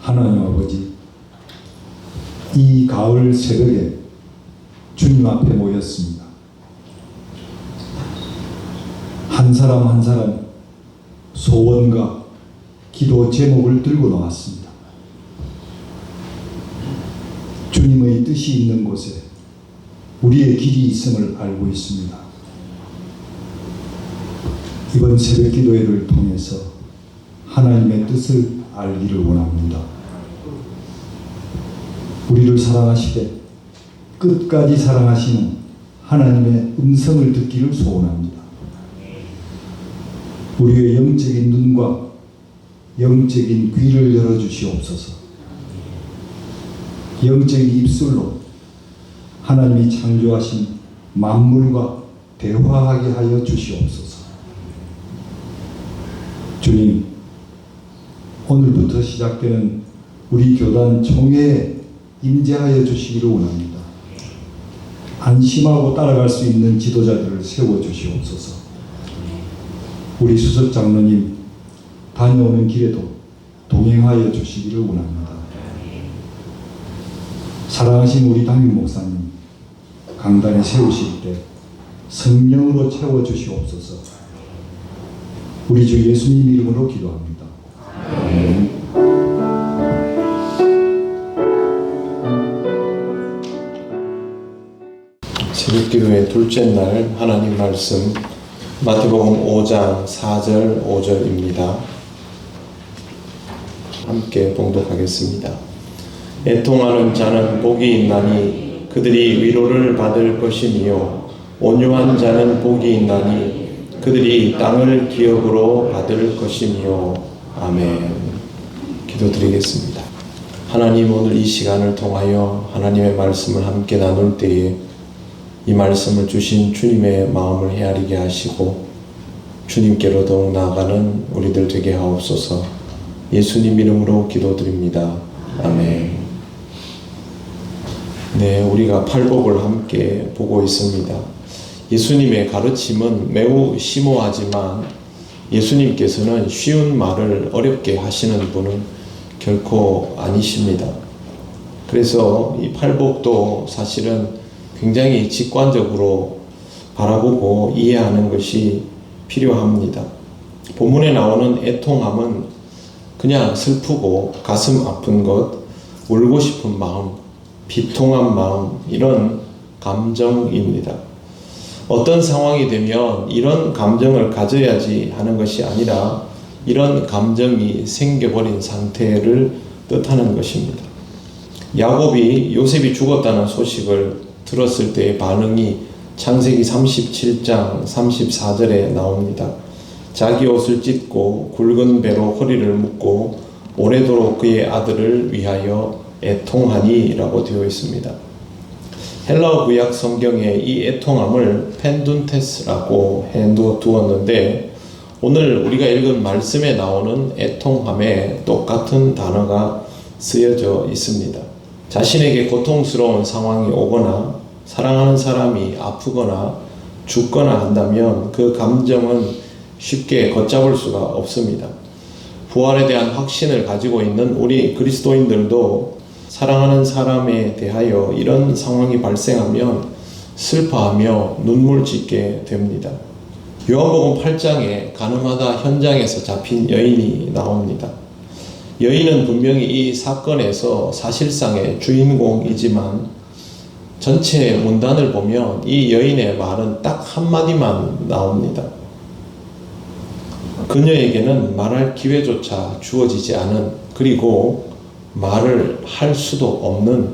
하나님 아버지, 이 가을 새벽에 주님 앞에 모였습니다. 한 사람 한 사람 소원과 기도 제목을 들고 나왔습니다. 주님의 뜻이 있는 곳에 우리의 길이 있음을 알고 있습니다. 이번 새벽 기도회를 통해서 하나님의 뜻을 알기를 원합니다. 우리를 사랑하시되 끝까지 사랑하시는 하나님의 음성을 듣기를 소원합니다. 우리의 영적인 눈과 영적인 귀를 열어주시옵소서. 영적인 입술로 하나님이 창조하신 만물과 대화하게 하여 주시옵소서. 주님, 오늘부터 시작되는 우리 교단 총회에 임재하여 주시기를 원합니다. 안심하고 따라갈 수 있는 지도자들을 세워 주시옵소서. 우리 수석 장로님 다녀오는 길에도 동행하여 주시기를 원합니다. 사랑하신 우리 담임 목사님 강단에 세우실 때 성령으로 채워 주시옵소서. 우리 주 예수님 이름으로 기도합니다. 아멘. 새벽기도의 둘째 날 하나님 말씀 마태복음 5장 4절 5절입니다. 함께 봉독하겠습니다. 애통하는 자는 복이 있나니 그들이 위로를 받을 것이니요 온유한 자는 복이 있나니 그들이 땅을 기업으로 받을 것이니요 아멘. 기도드리겠습니다. 하나님 오늘 이 시간을 통하여 하나님의 말씀을 함께 나눌 때에 이 말씀을 주신 주님의 마음을 헤아리게 하시고 주님께로 더욱 나아가는 우리들 되게 하옵소서 예수님 이름으로 기도드립니다. 아멘. 네, 우리가 팔복을 함께 보고 있습니다. 예수님의 가르침은 매우 심오하지만 예수님께서는 쉬운 말을 어렵게 하시는 분은 결코 아니십니다. 그래서 이 팔복도 사실은 굉장히 직관적으로 바라보고 이해하는 것이 필요합니다. 본문에 나오는 애통함은 그냥 슬프고 가슴 아픈 것, 울고 싶은 마음, 비통한 마음, 이런 감정입니다. 어떤 상황이 되면 이런 감정을 가져야지 하는 것이 아니라 이런 감정이 생겨버린 상태를 뜻하는 것입니다. 야곱이 요셉이 죽었다는 소식을 들었을 때의 반응이 창세기 37장 34절에 나옵니다. 자기 옷을 찢고 굵은 배로 허리를 묶고 오래도록 그의 아들을 위하여 애통하니라고 되어 있습니다. 헬라어 구약 성경에 이 애통함을 펜둔테스라고 해 두었는데 오늘 우리가 읽은 말씀에 나오는 애통함에 똑같은 단어가 쓰여져 있습니다. 자신에게 고통스러운 상황이 오거나 사랑하는 사람이 아프거나 죽거나 한다면 그 감정은 쉽게 걷잡을 수가 없습니다. 부활에 대한 확신을 가지고 있는 우리 그리스도인들도 사랑하는 사람에 대하여 이런 상황이 발생하면 슬퍼하며 눈물 짓게 됩니다. 요한복음 8장에 가늠하다 현장에서 잡힌 여인이 나옵니다. 여인은 분명히 이 사건에서 사실상의 주인공이지만 전체 문단을 보면 이 여인의 말은 딱 한마디만 나옵니다. 그녀에게는 말할 기회조차 주어지지 않은 그리고 말을 할 수도 없는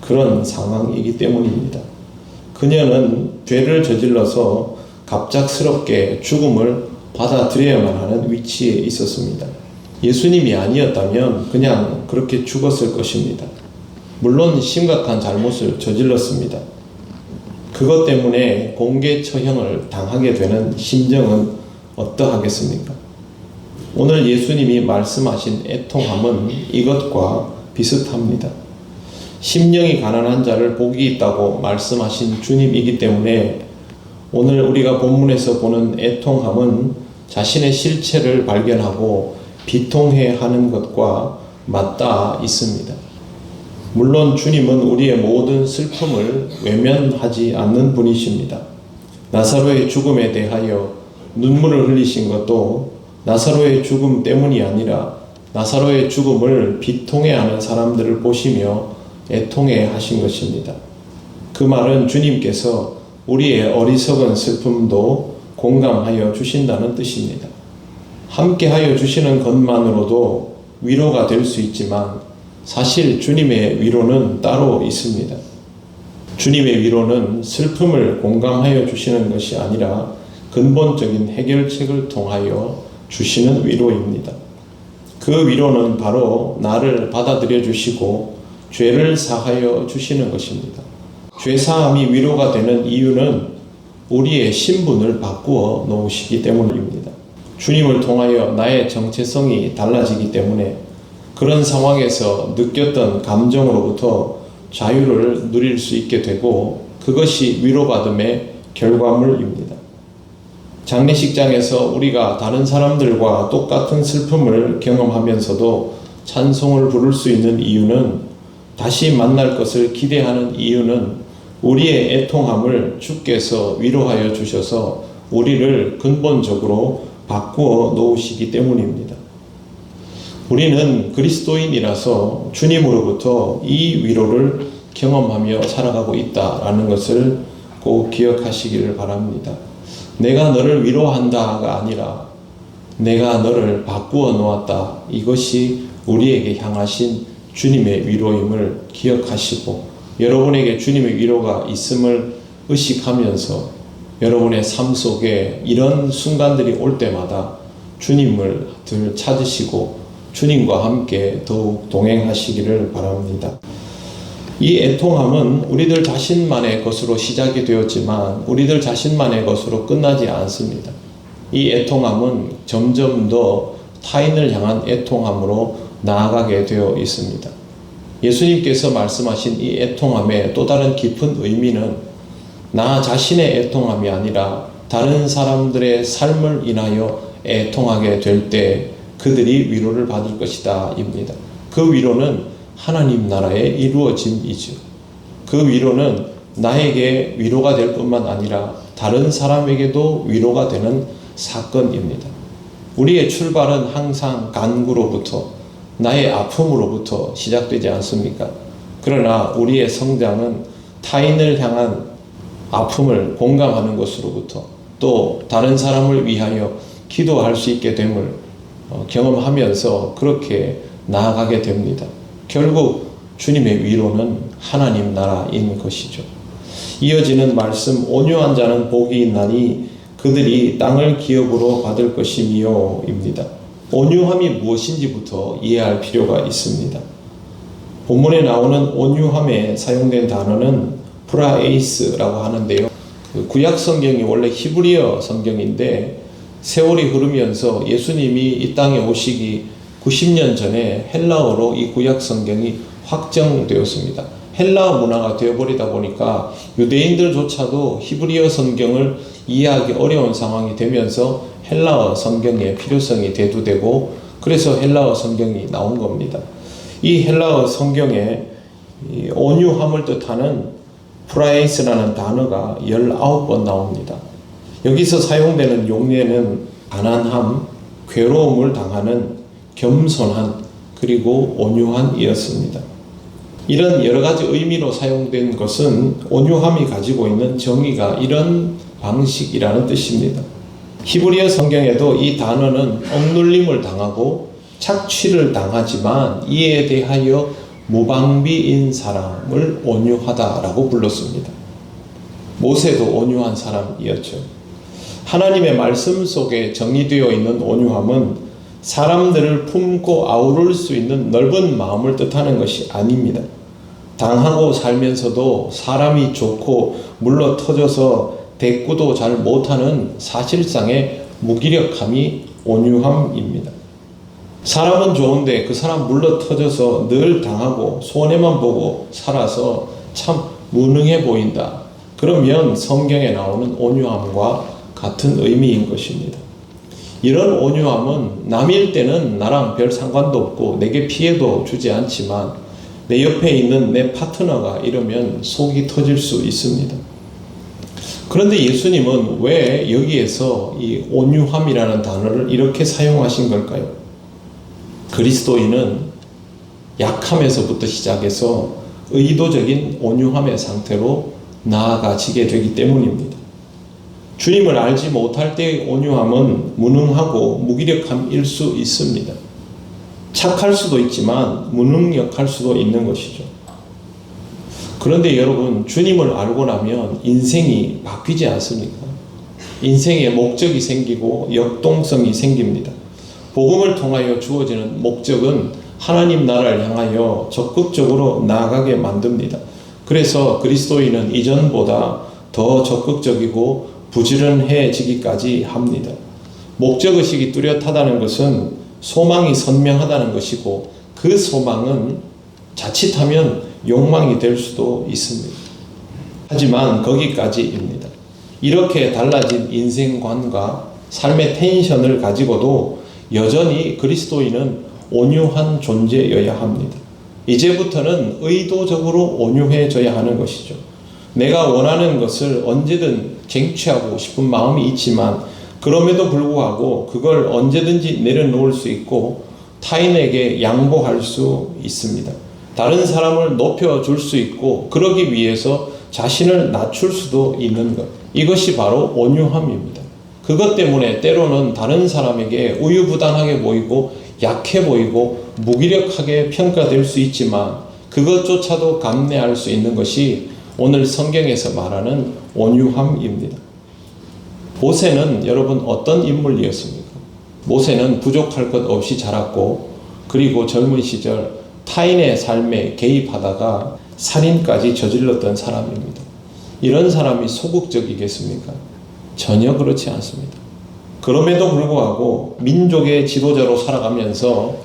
그런 상황이기 때문입니다. 그녀는 죄를 저질러서 갑작스럽게 죽음을 받아들여야만 하는 위치에 있었습니다. 예수님이 아니었다면 그냥 그렇게 죽었을 것입니다. 물론 심각한 잘못을 저질렀습니다. 그것 때문에 공개 처형을 당하게 되는 심정은 어떠하겠습니까? 오늘 예수님이 말씀하신 애통함은 이것과 비슷합니다. 심령이 가난한 자를 복이 있다고 말씀하신 주님이기 때문에 오늘 우리가 본문에서 보는 애통함은 자신의 실체를 발견하고 비통해 하는 것과 맞닿아 있습니다. 물론 주님은 우리의 모든 슬픔을 외면하지 않는 분이십니다. 나사로의 죽음에 대하여 눈물을 흘리신 것도 나사로의 죽음 때문이 아니라 나사로의 죽음을 비통해하는 사람들을 보시며 애통해 하신 것입니다. 그 말은 주님께서 우리의 어리석은 슬픔도 공감하여 주신다는 뜻입니다. 함께하여 주시는 것만으로도 위로가 될 수 있지만 사실 주님의 위로는 따로 있습니다. 주님의 위로는 슬픔을 공감하여 주시는 것이 아니라 근본적인 해결책을 통하여 주시는 위로입니다. 그 위로는 바로 나를 받아들여 주시고 죄를 사하여 주시는 것입니다. 죄 사함이 위로가 되는 이유는 우리의 신분을 바꾸어 놓으시기 때문입니다. 주님을 통하여 나의 정체성이 달라지기 때문에 그런 상황에서 느꼈던 감정으로부터 자유를 누릴 수 있게 되고 그것이 위로받음의 결과물입니다. 장례식장에서 우리가 다른 사람들과 똑같은 슬픔을 경험하면서도 찬송을 부를 수 있는 이유는 다시 만날 것을 기대하는 이유는 우리의 애통함을 주께서 위로하여 주셔서 우리를 근본적으로 바꾸어 놓으시기 때문입니다. 우리는 그리스도인이라서 주님으로부터 이 위로를 경험하며 살아가고 있다라는 것을 꼭 기억하시기를 바랍니다. 내가 너를 위로한다가 아니라 내가 너를 바꾸어 놓았다. 이것이 우리에게 향하신 주님의 위로임을 기억하시고 여러분에게 주님의 위로가 있음을 의식하면서 여러분의 삶 속에 이런 순간들이 올 때마다 주님을 늘 찾으시고 주님과 함께 더욱 동행하시기를 바랍니다. 이 애통함은 우리들 자신만의 것으로 시작이 되었지만 우리들 자신만의 것으로 끝나지 않습니다. 이 애통함은 점점 더 타인을 향한 애통함으로 나아가게 되어 있습니다. 예수님께서 말씀하신 이 애통함의 또 다른 깊은 의미는 나 자신의 애통함이 아니라 다른 사람들의 삶을 인하여 애통하게 될 때 그들이 위로를 받을 것이다 입니다. 그 위로는 하나님 나라의 이루어짐이죠. 그 위로는 나에게 위로가 될 뿐만 아니라 다른 사람에게도 위로가 되는 사건입니다. 우리의 출발은 항상 간구로부터 나의 아픔으로부터 시작되지 않습니까? 그러나 우리의 성장은 타인을 향한 아픔을 공감하는 것으로부터 또 다른 사람을 위하여 기도할 수 있게 됨을 어, 경험하면서 그렇게 나아가게 됩니다. 결국 주님의 위로는 하나님 나라인 것이죠. 이어지는 말씀 온유한 자는 복이 있나니 그들이 땅을 기업으로 받을 것이미요입니다. 온유함이 무엇인지부터 이해할 필요가 있습니다. 본문에 나오는 온유함에 사용된 단어는 프라에이스라고 하는데요. 그 구약 성경이 원래 히브리어 성경인데 세월이 흐르면서 예수님이 이 땅에 오시기 90년 전에 헬라어로 이 구약 성경이 확정되었습니다. 헬라어 문화가 되어버리다 보니까 유대인들조차도 히브리어 성경을 이해하기 어려운 상황이 되면서 헬라어 성경의 필요성이 대두되고 그래서 헬라어 성경이 나온 겁니다. 이 헬라어 성경에 온유함을 뜻하는 프라이스라는 단어가 19번 나옵니다. 여기서 사용되는 용례는 가난함, 괴로움을 당하는 겸손한 그리고 온유한 이었습니다. 이런 여러 가지 의미로 사용된 것은 온유함이 가지고 있는 정의가 이런 방식이라는 뜻입니다. 히브리어 성경에도 이 단어는 억눌림을 당하고 착취를 당하지만 이에 대하여 무방비인 사람을 온유하다라고 불렀습니다. 모세도 온유한 사람이었죠. 하나님의 말씀 속에 정의되어 있는 온유함은 사람들을 품고 아우를 수 있는 넓은 마음을 뜻하는 것이 아닙니다. 당하고 살면서도 사람이 좋고 물러 터져서 대꾸도 잘 못하는 사실상의 무기력함이 온유함입니다. 사람은 좋은데 그 사람 물러 터져서 늘 당하고 손해만 보고 살아서 참 무능해 보인다. 그러면 성경에 나오는 온유함과 같은 의미인 것입니다. 이런 온유함은 남일 때는 나랑 별 상관도 없고 내게 피해도 주지 않지만 내 옆에 있는 내 파트너가 이러면 속이 터질 수 있습니다. 그런데 예수님은 왜 여기에서 이 온유함이라는 단어를 이렇게 사용하신 걸까요? 그리스도인은 약함에서부터 시작해서 의도적인 온유함의 상태로 나아가지게 되기 때문입니다. 주님을 알지 못할 때의 온유함은 무능하고 무기력함일 수 있습니다. 착할 수도 있지만 무능력할 수도 있는 것이죠. 그런데 여러분, 주님을 알고 나면 인생이 바뀌지 않습니까? 인생에 목적이 생기고 역동성이 생깁니다. 복음을 통하여 주어지는 목적은 하나님 나라를 향하여 적극적으로 나아가게 만듭니다. 그래서 그리스도인은 이전보다 더 적극적이고 부지런해지기까지 합니다. 목적의식이 뚜렷하다는 것은 소망이 선명하다는 것이고 그 소망은 자칫하면 욕망이 될 수도 있습니다. 하지만 거기까지입니다. 이렇게 달라진 인생관과 삶의 텐션을 가지고도 여전히 그리스도인은 온유한 존재여야 합니다. 이제부터는 의도적으로 온유해져야 하는 것이죠. 내가 원하는 것을 언제든 쟁취하고 싶은 마음이 있지만 그럼에도 불구하고 그걸 언제든지 내려놓을 수 있고 타인에게 양보할 수 있습니다. 다른 사람을 높여줄 수 있고 그러기 위해서 자신을 낮출 수도 있는 것. 이것이 바로 온유함입니다. 그것 때문에 때로는 다른 사람에게 우유부단하게 보이고 약해 보이고 무기력하게 평가될 수 있지만 그것조차도 감내할 수 있는 것이 오늘 성경에서 말하는 온유함입니다. 모세는 여러분 어떤 인물이었습니까? 모세는 부족할 것 없이 자랐고 그리고 젊은 시절 타인의 삶에 개입하다가 살인까지 저질렀던 사람입니다. 이런 사람이 소극적이겠습니까? 전혀 그렇지 않습니다. 그럼에도 불구하고 민족의 지도자로 살아가면서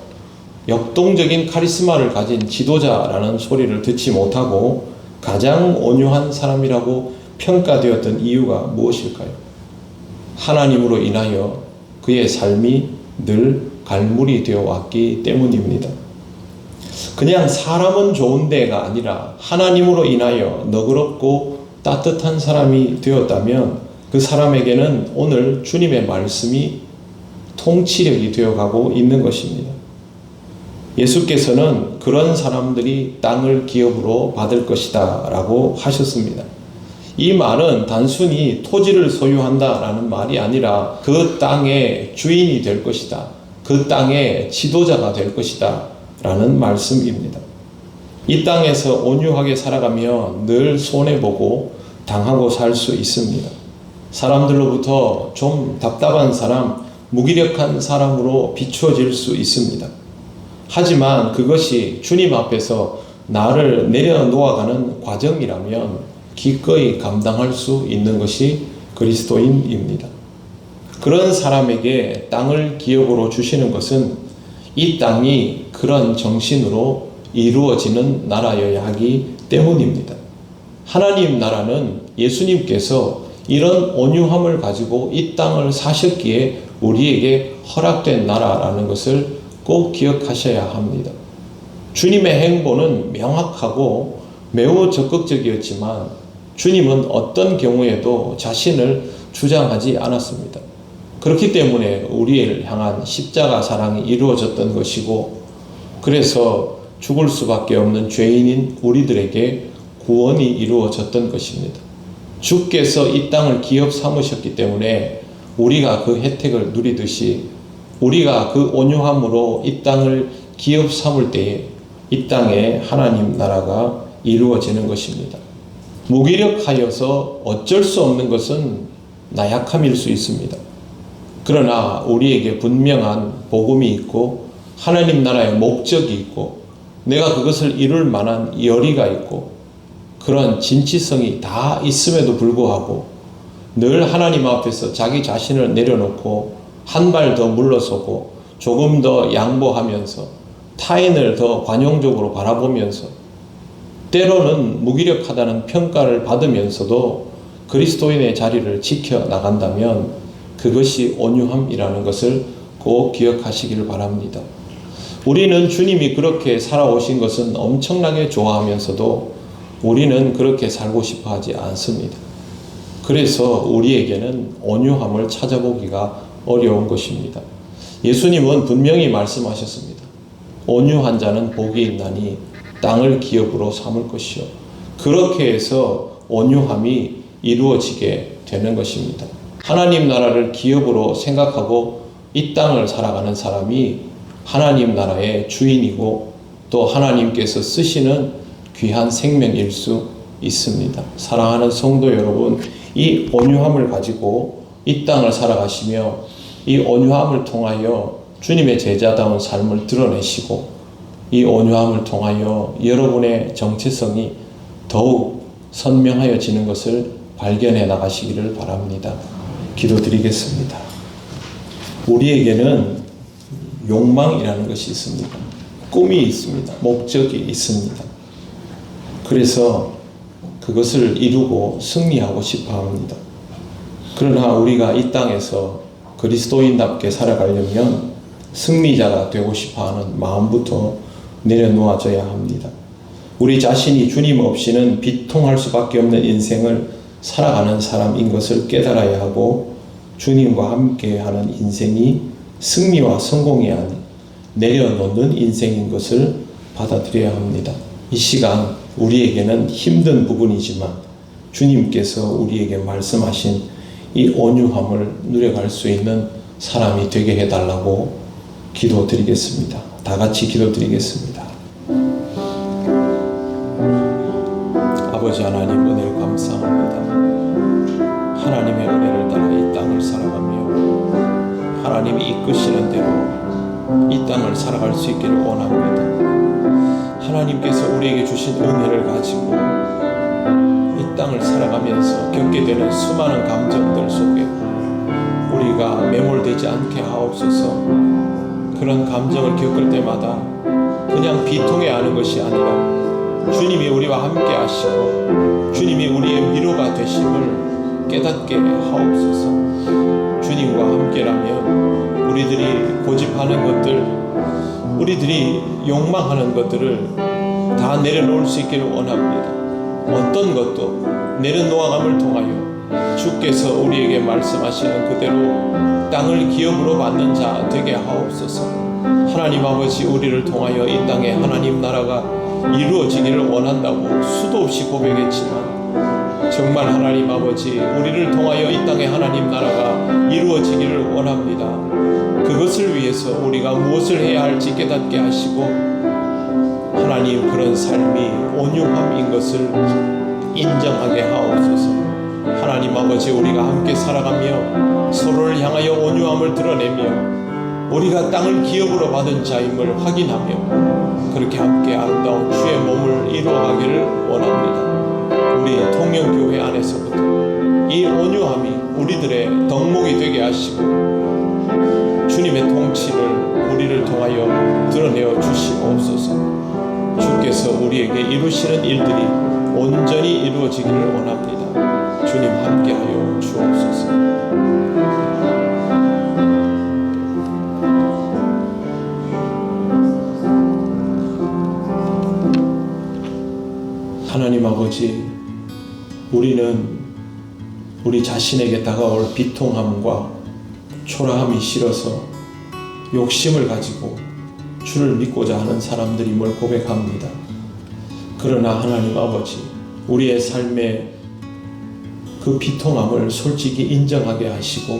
역동적인 카리스마를 가진 지도자라는 소리를 듣지 못하고 가장 온유한 사람이라고 평가되었던 이유가 무엇일까요? 하나님으로 인하여 그의 삶이 늘 갈물이 되어 왔기 때문입니다. 그냥 사람은 좋은데가 아니라 하나님으로 인하여 너그럽고 따뜻한 사람이 되었다면 그 사람에게는 오늘 주님의 말씀이 통치력이 되어가고 있는 것입니다. 예수께서는 그런 사람들이 땅을 기업으로 받을 것이다 라고 하셨습니다. 이 말은 단순히 토지를 소유한다 라는 말이 아니라 그 땅의 주인이 될 것이다. 그 땅의 지도자가 될 것이다. 라는 말씀입니다. 이 땅에서 온유하게 살아가며 늘 손해보고 당하고 살 수 있습니다. 사람들로부터 좀 답답한 사람, 무기력한 사람으로 비추어질 수 있습니다. 하지만 그것이 주님 앞에서 나를 내려놓아가는 과정이라면 기꺼이 감당할 수 있는 것이 그리스도인입니다. 그런 사람에게 땅을 기업으로 주시는 것은 이 땅이 그런 정신으로 이루어지는 나라여야 하기 때문입니다. 하나님 나라는 예수님께서 이런 온유함을 가지고 이 땅을 사셨기에 우리에게 허락된 나라라는 것을 꼭 기억하셔야 합니다. 주님의 행보는 명확하고 매우 적극적이었지만 주님은 어떤 경우에도 자신을 주장하지 않았습니다. 그렇기 때문에 우리를 향한 십자가 사랑이 이루어졌던 것이고 그래서 죽을 수밖에 없는 죄인인 우리들에게 구원이 이루어졌던 것입니다. 주께서 이 땅을 기업 삼으셨기 때문에 우리가 그 혜택을 누리듯이 우리가 그 온유함으로 이 땅을 기업 삼을 때에 이 땅에 하나님 나라가 이루어지는 것입니다. 무기력하여서 어쩔 수 없는 것은 나약함일 수 있습니다. 그러나 우리에게 분명한 복음이 있고 하나님 나라의 목적이 있고 내가 그것을 이룰 만한 열의가 있고 그런 진취성이 다 있음에도 불구하고 늘 하나님 앞에서 자기 자신을 내려놓고 한 발 더 물러서고 조금 더 양보하면서 타인을 더 관용적으로 바라보면서 때로는 무기력하다는 평가를 받으면서도 그리스도인의 자리를 지켜 나간다면 그것이 온유함이라는 것을 꼭 기억하시기를 바랍니다. 우리는 주님이 그렇게 살아오신 것은 엄청나게 좋아하면서도 우리는 그렇게 살고 싶어 하지 않습니다. 그래서 우리에게는 온유함을 찾아보기가 어려운 것입니다. 예수님은 분명히 말씀하셨습니다. 온유한 자는 복이 있나니 땅을 기업으로 삼을 것이요. 그렇게 해서 온유함이 이루어지게 되는 것입니다. 하나님 나라를 기업으로 생각하고 이 땅을 살아가는 사람이 하나님 나라의 주인이고 또 하나님께서 쓰시는 귀한 생명일 수 있습니다. 사랑하는 성도 여러분, 이 온유함을 가지고 이 땅을 살아가시며 이 온유함을 통하여 주님의 제자다운 삶을 드러내시고 이 온유함을 통하여 여러분의 정체성이 더욱 선명하여지는 것을 발견해 나가시기를 바랍니다. 기도드리겠습니다. 우리에게는 욕망이라는 것이 있습니다. 꿈이 있습니다. 목적이 있습니다. 그래서 그것을 이루고 승리하고 싶어 합니다. 그러나 우리가 이 땅에서 그리스도인답게 살아가려면 승리자가 되고 싶어 하는 마음부터 내려놓아져야 합니다. 우리 자신이 주님 없이는 비통할 수밖에 없는 인생을 살아가는 사람인 것을 깨달아야 하고 주님과 함께 하는 인생이 승리와 성공이 아닌 내려놓는 인생인 것을 받아들여야 합니다. 이 시간 우리에게는 힘든 부분이지만 주님께서 우리에게 말씀하신 이 온유함을 누려갈 수 있는 사람이 되게 해달라고 기도드리겠습니다. 다 같이 기도드리겠습니다. 아버지 하나님 은혜를 감사합니다. 하나님의 은혜를 따라 이 땅을 살아가며 하나님이 이끄시는 대로 이 땅을 살아갈 수 있기를 원합니다. 하나님께서 우리에게 주신 은혜를 가지고 이 땅을 살아가면서 겪게 되는 수많은 감정들 속에 우리가 매몰되지 않게 하옵소서 그런 감정을 겪을 때마다 그냥 비통해 하는 것이 아니라 주님이 우리와 함께 하시고 주님이 우리의 위로가 되심을 깨닫게 하옵소서 주님과 함께라면 우리들이 고집하는 것들 우리들이 욕망하는 것들을 다 내려놓을 수 있기를 원합니다. 어떤 것도 내려놓아감을 통하여 주께서 우리에게 말씀하시는 그대로 땅을 기업으로 받는 자 되게 하옵소서. 하나님 아버지 우리를 통하여 이 땅에 하나님 나라가 이루어지기를 원한다고 수도 없이 고백했지만 정말 하나님 아버지 우리를 통하여 이 땅에 하나님 나라가 이루어지기를 원합니다. 그것을 위해서 우리가 무엇을 해야 할지 깨닫게 하시고 하나님 그런 삶이 온유함인 것을 인정하게 하옵소서. 하나님 아버지 우리가 함께 살아가며 서로를 향하여 온유함을 드러내며 우리가 땅을 기업으로 받은 자임을 확인하며 그렇게 함께 아름다운 주의 몸을 이루어가기를 원합니다. 우리 통영교회 안에서부터 이 온유함이 우리들의 덕목이 되게 하시고 주님의 통치를 우리를 통하여 드러내어 주시옵소서. 주께서 우리에게 이루시는 일들이 온전히 이루어지기를 원합니다. 주님 함께하여 주옵소서. 하나님 아버지, 우리는 우리 자신에게 다가올 비통함과 초라함이 싫어서 욕심을 가지고 주를 믿고자 하는 사람들임을 고백합니다. 그러나 하나님 아버지, 우리의 삶에 그 비통함을 솔직히 인정하게 하시고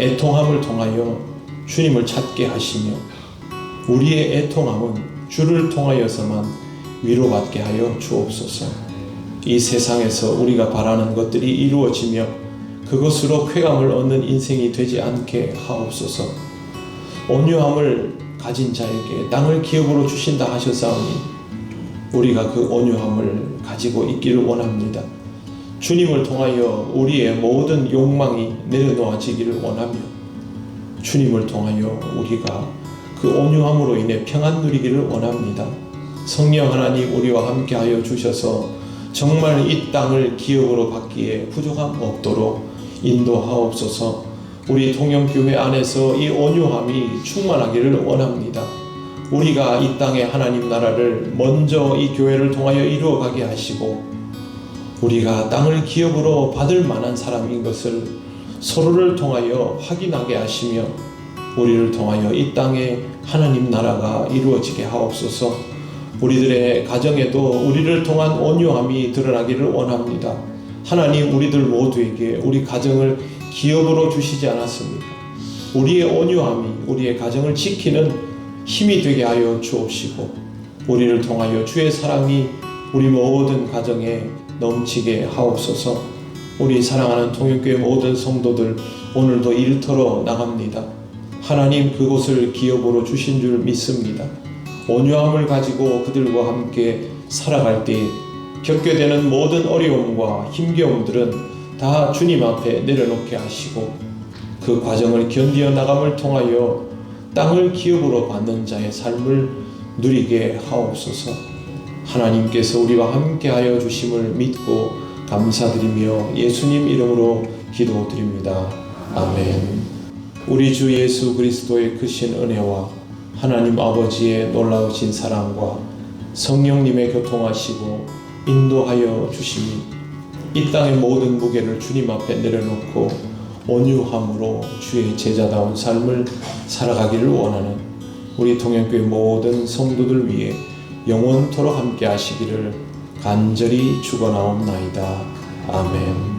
애통함을 통하여 주님을 찾게 하시며 우리의 애통함은 주를 통하여서만 위로받게 하여 주옵소서. 이 세상에서 우리가 바라는 것들이 이루어지며 그것으로 쾌감을 얻는 인생이 되지 않게 하옵소서. 온유함을 가진 자에게 땅을 기업으로 주신다 하셨사오니 우리가 그 온유함을 가지고 있기를 원합니다. 주님을 통하여 우리의 모든 욕망이 내려놓아지기를 원하며 주님을 통하여 우리가 그 온유함으로 인해 평안 누리기를 원합니다. 성령 하나님 우리와 함께하여 주셔서 정말 이 땅을 기업으로 받기에 부족함 없도록 인도하옵소서. 우리 통영교회 안에서 이 온유함이 충만하기를 원합니다. 우리가 이 땅의 하나님 나라를 먼저 이 교회를 통하여 이루어가게 하시고 우리가 땅을 기업으로 받을 만한 사람인 것을 서로를 통하여 확인하게 하시며 우리를 통하여 이 땅에 하나님 나라가 이루어지게 하옵소서. 우리들의 가정에도 우리를 통한 온유함이 드러나기를 원합니다. 하나님 우리들 모두에게 우리 가정을 기업으로 주시지 않았습니까? 우리의 온유함이 우리의 가정을 지키는 힘이 되게 하여 주옵시고 우리를 통하여 주의 사랑이 우리 모든 가정에 넘치게 하옵소서. 우리 사랑하는 통역교회 모든 성도들 오늘도 일터로 나갑니다. 하나님 그곳을 기업으로 주신 줄 믿습니다. 온유함을 가지고 그들과 함께 살아갈 때 겪게 되는 모든 어려움과 힘겨움들은 다 주님 앞에 내려놓게 하시고 그 과정을 견디어 나감을 통하여 땅을 기업으로 받는 자의 삶을 누리게 하옵소서. 하나님께서 우리와 함께하여 주심을 믿고 감사드리며 예수님 이름으로 기도드립니다. 아멘. 우리 주 예수 그리스도의 크신 은혜와 하나님 아버지의 놀라우신 사랑과 성령님의 교통하시고 인도하여 주심이 이 땅의 모든 무게를 주님 앞에 내려놓고 온유함으로 주의 제자다운 삶을 살아가기를 원하는 우리 동양교회 모든 성도들 위해 영원토록 함께 하시기를 간절히 축원하옵나이다. 아멘.